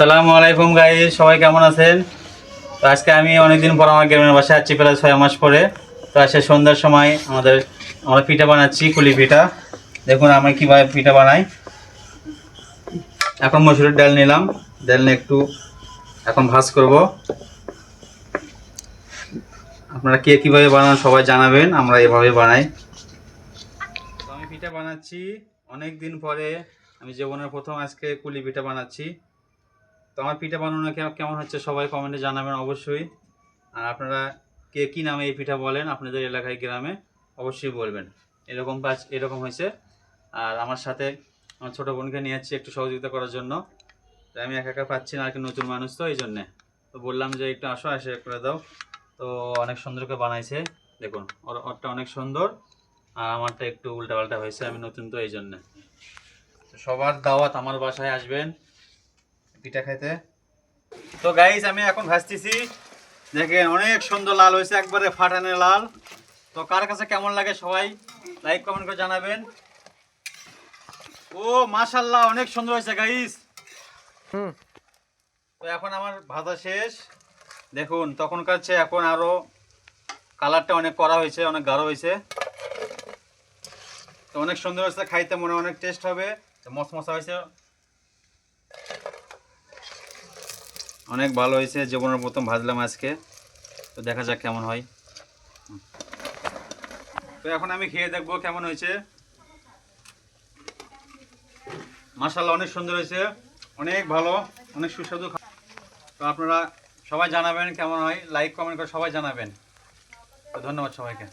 সালামু আলাইকুম গাই সবাই কেমন আছেন? তো আজকে আমি অনেকদিন পর আমার গ্রামের বাসায় আছি, প্রায় ছয় মাস পরে। তো আজকে সন্ধ্যার সময় আমাদের, আমরা পিঠা বানাচ্ছি, কুলি পিঠা। দেখুন আমি কীভাবে পিঠা বানাই। এখন মসুরের ডাল নিলাম। ডাল নিয়ে একটু এখন ভাজ করব। আপনারা কে কীভাবে বানান সবাই জানাবেন, আমরা এভাবে বানাই। তো আমি পিঠা বানাচ্ছি। অনেক দিন পরে আমি জীবনের প্রথম আজকে কুলি পিঠা বানাচ্ছি। তো আমার পিঠা বানানো কেমন হচ্ছে সবাই কমেন্টে জানাবেন অবশ্যই। আর আপনারা কে কী নামে এই পিঠা বলেন আপনাদের এলাকায়, গ্রামে, অবশ্যই বলবেন। এরকম কাজ, এরকম হয়েছে। আর আমার সাথে আমার ছোটো বোনকে নিয়ে যাচ্ছি একটু সহযোগিতা করার জন্য। তো আমি একা একা পাচ্ছি না, আর কি নতুন মানুষ তো এই জন্যে তো বললাম যে একটু আসো, এসে করে দাও। তো অনেক সুন্দর করে বানাইছে। দেখুন, ওর ওরটা অনেক সুন্দর। আর আমারটা একটু উল্টাপাল্টা হয়েছে, আমি নতুন তো এই জন্যে সবার দাওয়াত আমার বাসায় আসবেন। পিঠা খাইতে। তো গাইস আমি এখন ভাজতেছি। দেখেন অনেক সুন্দর লাল হয়েছে একবারে ফাটানো লাল। তো কার কাছে কেমন লাগে সবাই লাইক কমেন্ট করে জানাবেন। ও মাশাল্লাহ অনেক সুন্দর হয়েছে গাইস তো এখন আমার ভাজা শেষ। দেখুন তখনকার চেয়ে এখন আরও কালারটা অনেক করা হয়েছে অনেক গাঢ় হয়েছে। তো অনেক সুন্দর হয়েছে খাইতে মনে অনেক টেস্ট হবে। মশমশা হয়েছে অনেক ভালো হয়েছে, জীবনের প্রথম ভাজলাম আজকে। তো দেখা যাক কেমন হয়। তো এখন আমি খেয়ে দেখব কেমন হয়েছে। মাসাল্লাহ অনেক সুন্দর হয়েছে, অনেক ভালো, অনেক সুস্বাদু তো আপনারা সবাই জানাবেন কেমন হয়। লাইক কমেন্ট করে সবাই জানাবেন। তো ধন্যবাদ সবাইকে।